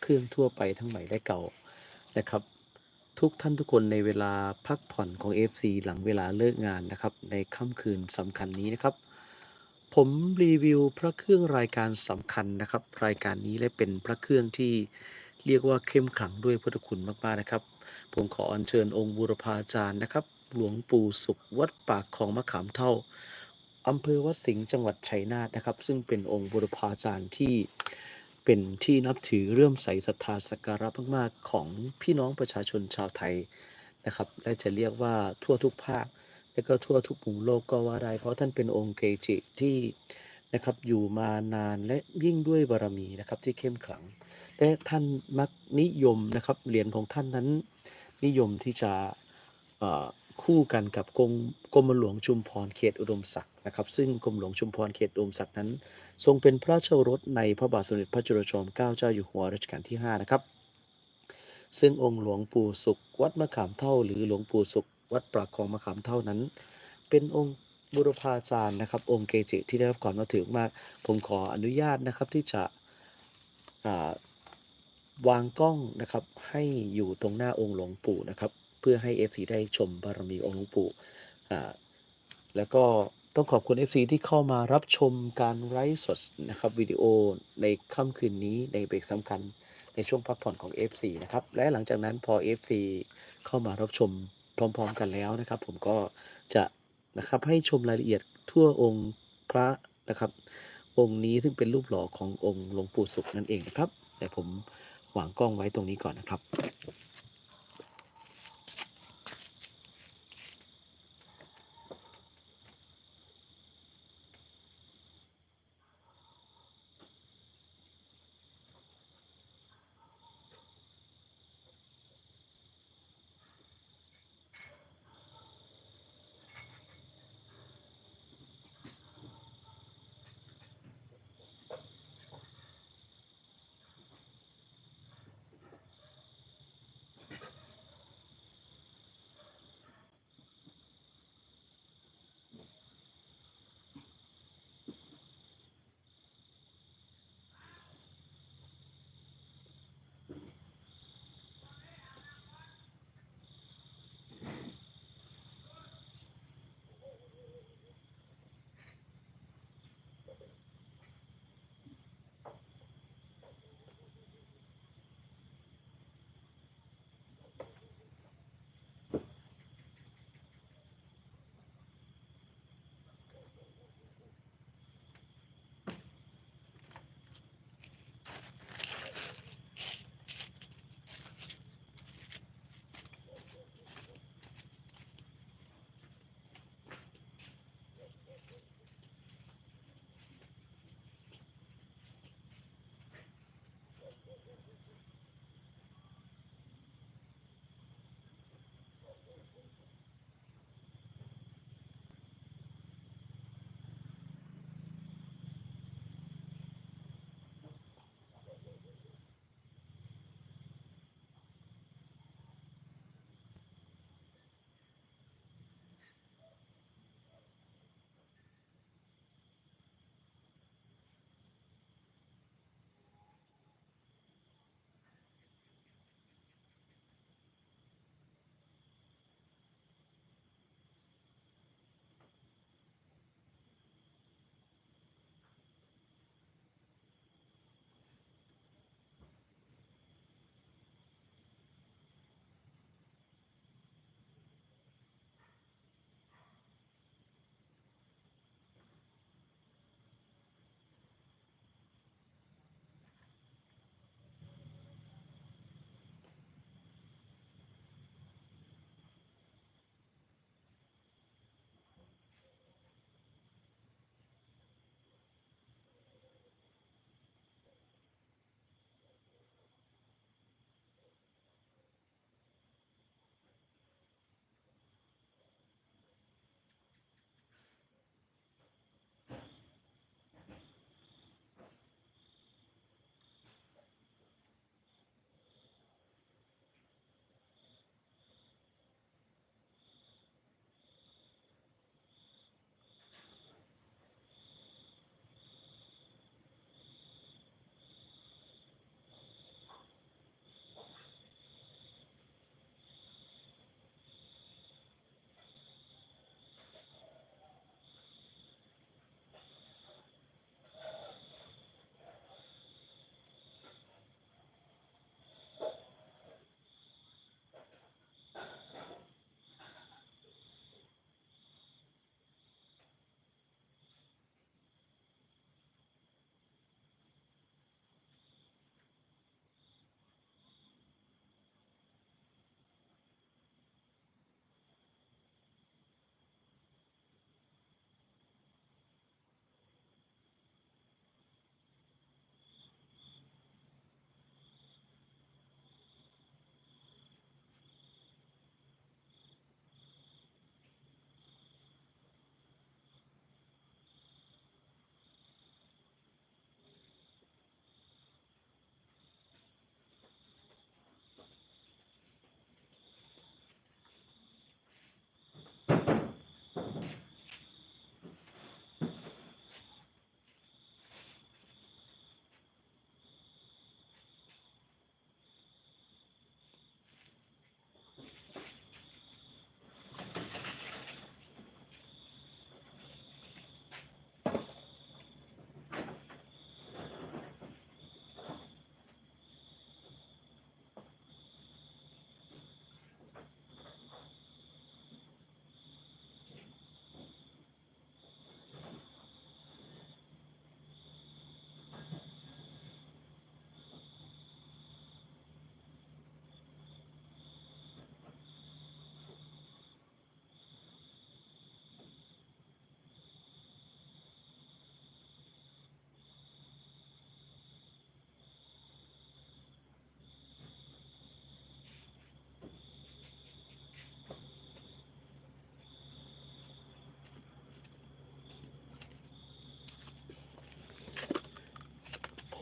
เครื่องทั่วไปทั้งใหม่และเก่านะครับ ทุกท่านทุกคนในเวลาพักผ่อนของ FC หลังเวลาเลิกงานนะครับ ในค่ำคืนสำคัญนี้นะครับ ผมรีวิวพระเครื่องรายการสำคัญนะครับ รายการนี้และเป็นพระเครื่องที่เรียกว่าเข้มขลังด้วยพุทธคุณมากๆนะครับ ผมขออัญเชิญองค์บูรพาจารย์นะครับ หลวงปู่สุขวัดปากคลองมะขามเท่าอำเภอวัดสิงห์จังหวัดชัยนาทนะครับ ซึ่งเป็นองค์บูรพาจารย์ที่ เป็นที่นับถือเรื่อมใสศรัทธาสักการะมากๆ ของพี่น้องประชาชนชาวไทยนะครับ และจะเรียกว่าทั่วทุกภาค และก็ทั่วทุกมุมโลกก็ว่าได้ เพราะท่านเป็นองค์เกจิที่นะครับอยู่มานานและยิ่งด้วยบารมีนะครับที่เข้มขลัง และท่านมักนิยมนะครับเหรียญของท่านนั้น นิยมที่จะคู่กันกับกรมกรมหลวงชุมพรเขตอุดมศักดิ์ นะครับซึ่งกรมหลวงชุมพรเขตอุดมศักดิ์นั้น ทรงเป็นพระราชรสในพระบาทสมเด็จพระจุลจอมเกล้าเจ้าอยู่หัวรัชกาลที่ 5 นะครับ ซึ่งองค์หลวงปู่สุขวัดมะขามเท่า หรือหลวงปู่สุขวัดปราคลองมะขามเท่านั้น เป็นองค์บุรพาจารย์นะครับ องค์เกจิที่ได้รับความนับถือมาก ผมขออนุญาตนะครับที่จะวางกล้องนะครับให้อยู่ตรงหน้าองค์หลวงปู่นะครับ เพื่อให้ FC ได้ชมบารมีองค์หลวงปู่แล้วก็ ต้องขอบคุณ FC ที่เข้ามารับชมการไลฟ์สดนะครับวิดีโอในค่ำคืนนี้ในเบรกสำคัญในช่วงพักผ่อนของ FC นะครับ และหลังจากนั้นพอ FC เข้ามารับชมพร้อม ๆ กันแล้วนะครับ ผมก็จะนะครับให้ชมรายละเอียดทั่วองค์พระนะครับ องค์นี้ซึ่งเป็นรูปหล่อขององค์หลวงปู่สุขนั่นเองนะครับ แต่ผมวางกล้องไว้ตรงนี้ก่อนนะครับ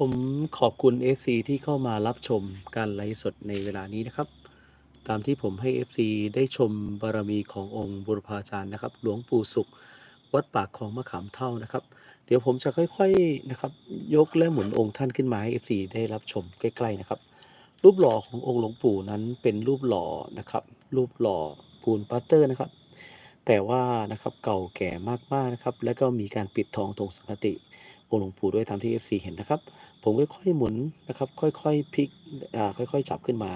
ผมขอบคุณ FC ที่เข้ามารับชมการไลฟ์สดในเวลานี้นะครับ ตามที่ผมให้ FC ได้ชมบารมีขององค์บุรพาจารย์นะครับ หลวงปู่สุข วัดปากของมะขามเท่านะครับ เดี๋ยวผมจะค่อยๆนะครับ ยกและหมุนองค์ท่านขึ้นมาให้ FC ได้รับชมใกล้ๆนะครับ รูปหล่อขององค์หลวงปู่นั้นเป็นรูปหล่อนะครับ รูปหล่อปูนปัตเตอร์นะครับ แต่ว่านะครับเก่าแก่มากๆนะครับ แล้วก็มีการปิดทองตรงสังกติองค์หลวงปู่ด้วยตามที่ FC เห็นนะครับ ผมค่อยๆหมุนนะครับ ค่อยๆพลิกอ่าค่อยๆจับขึ้นมา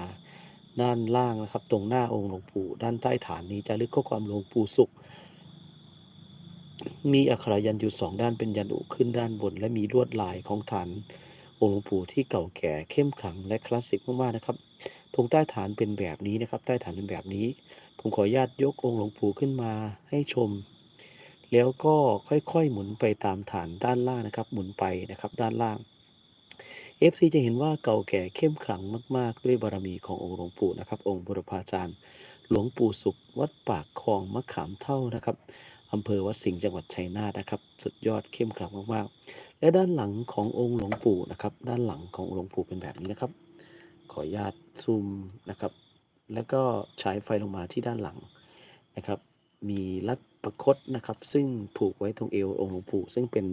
ด้านล่างนะครับ ตรงหน้าองค์หลวงปู่ด้านใต้ฐานนี้จะลึกข้อความหลวงปู่สุข มีอักขระยันอยู่สองด้านเป็นยันอุขึ้นด้านบน และมีลวดลายของฐานองค์หลวงปู่ที่เก่าแก่เข้มขังและคลาสสิกมากๆนะครับตรงใต้ฐานเป็นแบบนี้นะครับ ใต้ฐานเป็นแบบนี้ ผมขออนุญาตยกองค์หลวงปู่ขึ้นมาให้ชม แล้วก็ค่อยๆหมุนไปตามฐานด้านล่างนะครับ หมุนไปนะครับ ด้านล่าง FC จะเห็นว่าเก่าแก่เข้มขลังมาก ๆ ด้วยบารมีขององค์หลวงปู่นะครับ องค์บุรพาจารย์ หลวงปู่สุข วัดปากคลองมะขามเท่านะครับอำเภอวัดสิงห์จังหวัดชัยนาทนะครับ สุดยอดเข้มขลังมากๆ และด้านหลังขององค์หลวงปู่นะครับ ด้านหลังขององค์หลวงปู่เป็นแบบนี้นะครับ ขออนุญาตซูมนะครับ แล้วก็ฉายไฟลงมาที่ด้านหลังนะครับ มีรัดประคตนะครับ ซึ่งผูกไว้ตรงเอวองค์หลวงปู่ซึ่งเป็น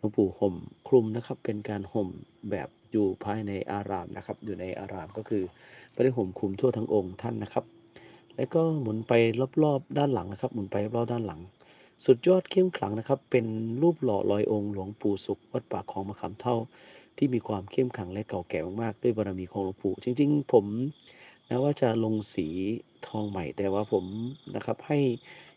หลวงปู่ห่มคลุมนะครับ เป็นการห่มแบบอยู่ภายในอารามนะครับ อยู่ในอารามก็คือไม่ได้ห่มคลุมทั่วทั้งองค์ท่านนะครับ แล้วก็หมุนไปรอบๆด้านหลังนะครับ หมุนไปรอบๆด้านหลัง สุดยอดเข้มขลังนะครับ เป็นรูปหล่อลอยองค์หลวงปู่สุข วัดป่าของมะขามเท่า ที่มีความเข้มขลังและเก่าแก่มากๆด้วยบารมีของหลวงปู่จริง ๆ ผมนะว่าจะลงสีทองใหม่แต่ว่าผมนะครับให้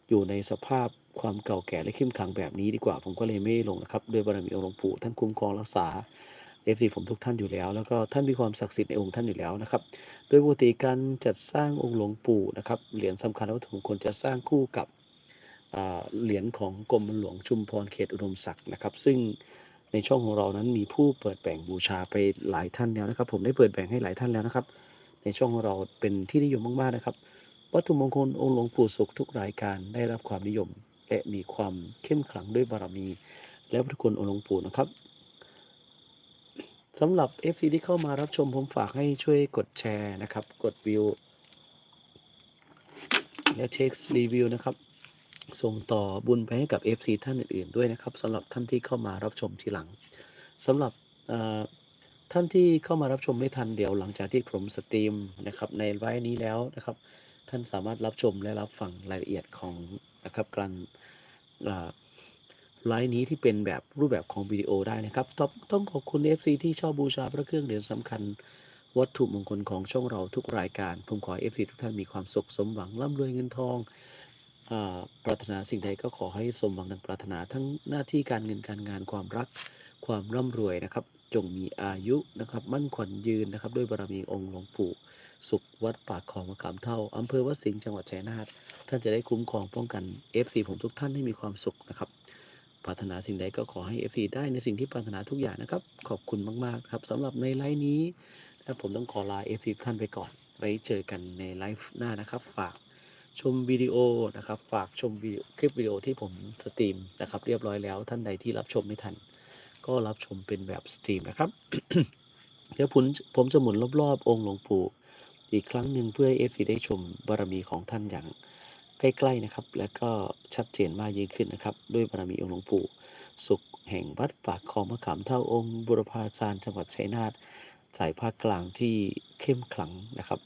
อยู่ในสภาพ ความเก่าแก่และเข้มขลังแบบนี้ดีกว่า ผมก็เลยไม่ลงนะครับด้วยบารมีองค์หลวงปู่ท่านคุ้มครองรักษาเอฟซีผมทุกท่านอยู่แล้ว แล้วก็ท่านมีความศักดิ์สิทธิ์ในองค์ท่านอยู่แล้วนะครับ โดยปกติการจัดสร้างองค์หลวงปู่นะครับเหรียญสำคัญและวัตถุมงคลจะสร้างคู่กับเหรียญของกรมหลวงชุมพรเขตอุดมศักดิ์นะครับ ซึ่งในช่องของเรานั้นมีผู้เปิดแบ่งบูชาไปหลายท่านแล้วนะครับ ผมได้เปิดแบ่งให้หลายท่านแล้วนะครับ ในช่องของเราเป็นที่นิยมมากๆนะครับ วัตถุมงคลองค์หลวงปู่สุขทุกรายการได้รับความนิยม และมีความเข้มขลังด้วยบารมี และพุทธคุณองค์หลวงปู่นะครับสำหรับ FC ที่เข้ามารับชมผมฝากให้ช่วยกดแชร์นะครับ กดวิว และเช็ครีวิวนะครับ ส่งต่อบุญไปให้กับ FC ท่านอื่นๆด้วยนะครับสำหรับท่านที่เข้ามารับชมทีหลังสำหรับท่านที่เข้ามารับชมไม่ทันเดี๋ยวหลังจากที่ผมสตรีมนะครับในไลฟ์นี้แล้วนะครับ ท่านสามารถรับชมและรับฟังรายละเอียดของ นะครับการไลฟ์นี้ที่เป็นแบบรูปแบบของวิดีโอได้นะครับต้องต้องขอบคุณ FC ที่ชอบบูชาพระเครื่องเหรียญสำคัญ วัตถุมงคลของช่องเราทุกรายการ ผมขอ FC ทุกท่านมีความสุขสมหวังร่ำรวยเงินทองอปรารถนาสิ่งใดก็ขอให้สมหวังดังปรารถนาทั้งหน้าที่การเงินการงานความรักความร่ำรวยนะครับ จงมีอายุนะครับ มั่นขวัญยืนนะครับ ด้วยบารมีองค์หลวงปู่สุขวัดปากคลองมะขามเท่าอำเภอวัดสิงห์จังหวัดชัยนาทท่านจะได้คุ้มครองป้องกัน FC ผมทุกท่านให้มีความสุขนะครับปรารถนาสิ่งใดก็ขอให้ FC ได้ในสิ่งที่ปรารถนาทุกอย่างนะครับ ขอบคุณมาก ๆ ครับสำหรับในไลฟ์นี้นะผมต้องขอลา FC ทุกท่านไปก่อน ไว้เจอกันในไลฟ์หน้านะครับ ฝากชมวิดีโอนะครับ ฝากชมคลิปวิดีโอที่ผมสตรีมนะครับ เรียบร้อยแล้วท่านใดที่รับชมไม่ทัน ก็รับชมเป็นแบบสตรีมนะครับ เดี๋ยวผมผมจะหมุนรอบๆ องค์หลวงปู่อีกครั้งหนึ่งเพื่อให้ FC ได้ชมบารมีของท่านอย่างใกล้ๆนะครับ และก็ชัดเจนมากยิ่งขึ้นนะครับ ด้วยบารมีองค์หลวงปู่ สุขแห่งวัดปากคลองมะขามเท่าองค์บุรพาจารย์จังหวัดชัยนาทสายภาคกลางที่เข้มขลังนะครับ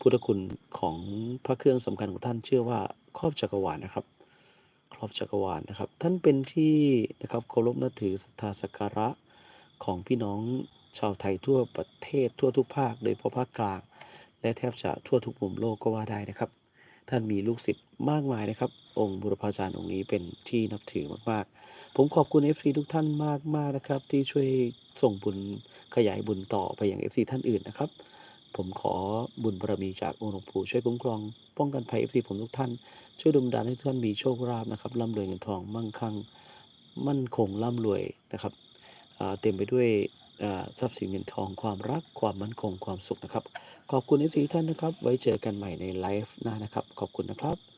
พุทธคุณของพระเครื่องสำคัญของท่านเชื่อว่าครอบจักรวาลนะครับ ครอบจักรวาลนะครับ ท่านเป็นที่นะครับเคารพนับถือศรัทธาสักการะของพี่น้องชาวไทยทั่วประเทศทั่วทุกภาคโดยเฉพาะภาคกลาง และแทบจะทั่วทุกมุมโลกก็ว่าได้นะครับ ท่านมีลูกศิษย์มากมายนะครับ องค์บุรพาจารย์องค์นี้เป็นที่นับถือมากๆ ผมขอบคุณ FC ทุกท่านมากๆนะครับ ที่ช่วยส่งบุญขยายบุญต่อไปอยัง FC ท่านอื่นนะครับ ผมขอบุญบารมีจากองค์หลวงปู่ช่วยคุ้มครอง ป้องกันภัยเอฟซีผมทุกท่าน ช่วยดลดานให้ท่านมีโชคลาภนะครับร่ำรวยเงินทองมั่งคั่งมั่นคงร่ำรวยนะครับเต็มไปด้วยทรัพย์สินเงินทองความรักความมั่นคงความสุขนะครับ ขอบคุณเอฟซีท่านนะครับ ไว้เจอกันใหม่ในไลฟ์หน้านะครับ ขอบคุณนะครับ